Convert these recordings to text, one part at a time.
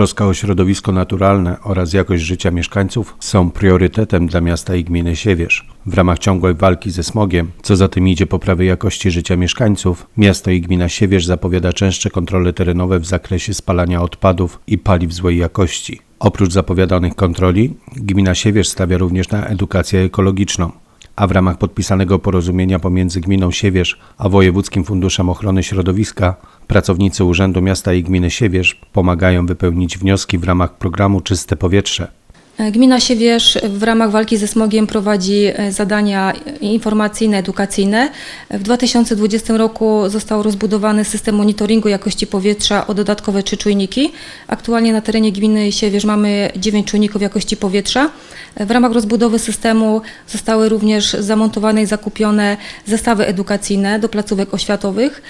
Troska o środowisko naturalne oraz jakość życia mieszkańców są priorytetem dla miasta i gminy Siewierz. W ramach ciągłej walki ze smogiem, co za tym idzie poprawy jakości życia mieszkańców, miasto i gmina Siewierz zapowiada częstsze kontrole terenowe w zakresie spalania odpadów i paliw złej jakości. Oprócz zapowiadanych kontroli, gmina Siewierz stawia również na edukację ekologiczną a w ramach podpisanego porozumienia pomiędzy gminą Siewierz a Wojewódzkim Funduszem Ochrony Środowiska pracownicy Urzędu Miasta i Gminy Siewierz pomagają wypełnić wnioski w ramach programu Czyste Powietrze. Gmina Siewierz w ramach walki ze smogiem prowadzi e, zadania informacyjne, edukacyjne. W 2020 roku został rozbudowany system monitoringu jakości powietrza o dodatkowe trzy czujniki. Aktualnie na terenie gminy Siewierz mamy dziewięć czujników jakości powietrza. W ramach rozbudowy systemu zostały również zamontowane i zakupione zestawy edukacyjne do placówek oświatowych.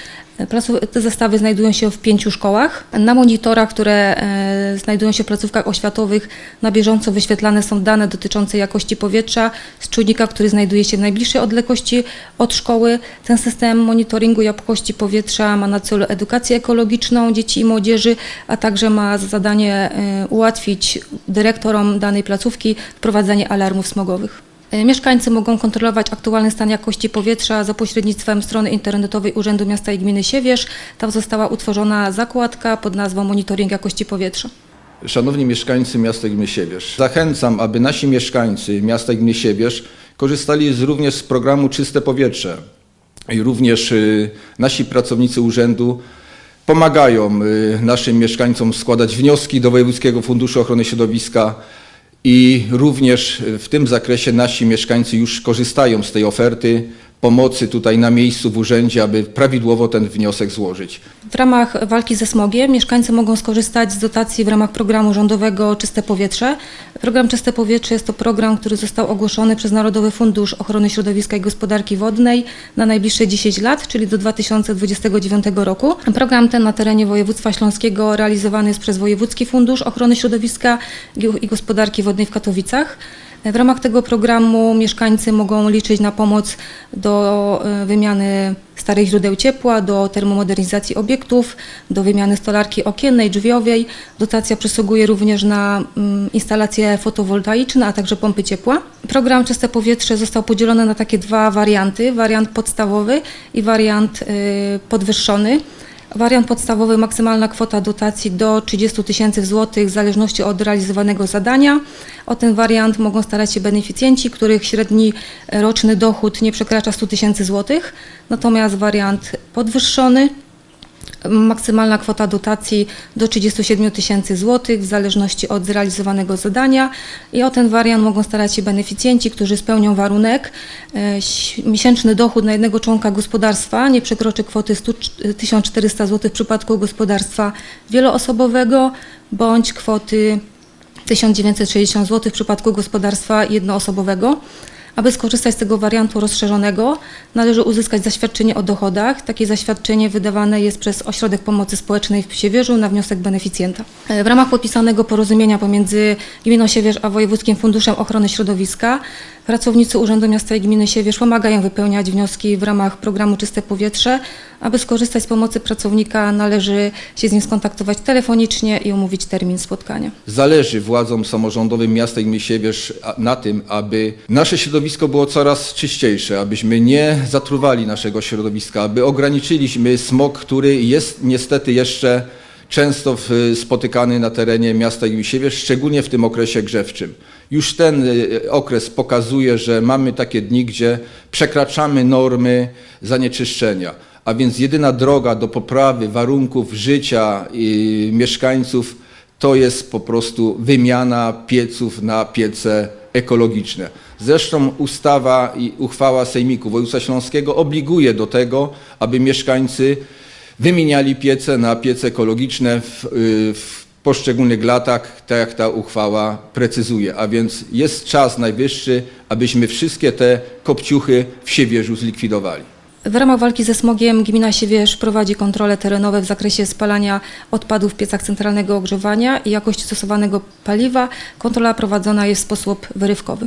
Te zestawy znajdują się w pięciu szkołach. Na monitorach, które e, znajdują się w placówkach oświatowych, na bieżąco wyświetlane są dane dotyczące jakości powietrza z czujnika, który znajduje się w najbliższej odległości od szkoły. Ten system monitoringu jakości powietrza ma na celu edukację ekologiczną dzieci i młodzieży, a także ma za zadanie e, ułatwić dyrektorom danej placówki wprowadzanie alarmów smogowych. E, Mieszkańcy mogą kontrolować aktualny stan jakości powietrza za pośrednictwem strony internetowej Urzędu Miasta i Gminy Siewierz. Tam została utworzona zakładka pod nazwą Monitoring jakości powietrza. Szanowni mieszkańcy miasta i gminy Siewierz, zachęcam, aby nasi mieszkańcy miasta i gminy Siewierz korzystali z, również z programu Czyste Powietrze. I również y, nasi pracownicy urzędu pomagają y, naszym mieszkańcom składać wnioski do Wojewódzkiego Funduszu Ochrony Środowiska i również y, w tym zakresie nasi mieszkańcy już korzystają z tej oferty pomocy tutaj na miejscu w urzędzie, aby prawidłowo ten wniosek złożyć. W ramach walki ze smogiem mieszkańcy mogą skorzystać z dotacji w ramach programu rządowego Czyste Powietrze. Program Czyste Powietrze jest to program, który został ogłoszony przez Narodowy Fundusz Ochrony Środowiska i Gospodarki Wodnej na najbliższe 10 lat, czyli do 2029 roku. Program ten na terenie województwa śląskiego realizowany jest przez Wojewódzki Fundusz Ochrony Środowiska i Gospodarki Wodnej w Katowicach. W ramach tego programu mieszkańcy mogą liczyć na pomoc do e, wymiany starych źródeł ciepła, do termomodernizacji obiektów, do wymiany stolarki okiennej, drzwiowej. Dotacja przysługuje również na mm, instalacje fotowoltaiczne, a także pompy ciepła. Program Czyste Powietrze został podzielony na takie dwa warianty, wariant podstawowy i wariant y, podwyższony. Wariant podstawowy maksymalna kwota dotacji do 30 tysięcy złotych w zależności od realizowanego zadania. O ten wariant mogą starać się beneficjenci, których średni roczny dochód nie przekracza 100 tysięcy złotych. Natomiast wariant podwyższony maksymalna kwota dotacji do 37 tysięcy złotych w zależności od zrealizowanego zadania i o ten wariant mogą starać się beneficjenci, którzy spełnią warunek. e, Miesięczny dochód na jednego członka gospodarstwa nie przekroczy kwoty 100, 1400 zł w przypadku gospodarstwa wieloosobowego bądź kwoty 1960 zł w przypadku gospodarstwa jednoosobowego. Aby skorzystać z tego wariantu rozszerzonego, należy uzyskać zaświadczenie o dochodach. Takie zaświadczenie wydawane jest przez Ośrodek Pomocy Społecznej w Siewierzu na wniosek beneficjenta. E, W ramach podpisanego porozumienia pomiędzy Gminą Siewierz a Wojewódzkim Funduszem Ochrony Środowiska pracownicy Urzędu Miasta i Gminy Siewierz pomagają wypełniać wnioski w ramach programu Czyste Powietrze. Aby skorzystać z pomocy pracownika należy się z nim skontaktować telefonicznie i umówić termin spotkania. Zależy władzom samorządowym miasta i gminy Siewierz a- na tym, aby nasze środowisko było coraz czyściejsze, abyśmy nie zatruwali naszego środowiska, aby ograniczyliśmy smog, który jest niestety jeszcze często spotykany na terenie miasta i gminy Siewierz, szczególnie w tym okresie grzewczym. Już ten y, okres pokazuje, że mamy takie dni, gdzie przekraczamy normy zanieczyszczenia. A więc jedyna droga do poprawy warunków życia mieszkańców to jest po prostu wymiana pieców na piece ekologiczne. Zresztą ustawa i uchwała Sejmiku Województwa Śląskiego obliguje do tego, aby mieszkańcy wymieniali piece na piece ekologiczne w, y, w poszczególnych latach, tak jak ta uchwała precyzuje. A więc jest czas najwyższy, abyśmy wszystkie te kopciuchy w Siewierzu zlikwidowali. W ramach walki ze smogiem gmina Siewierz prowadzi kontrole terenowe w zakresie spalania odpadów w piecach centralnego ogrzewania i jakości stosowanego paliwa. Kontrola prowadzona jest w sposób wyrywkowy.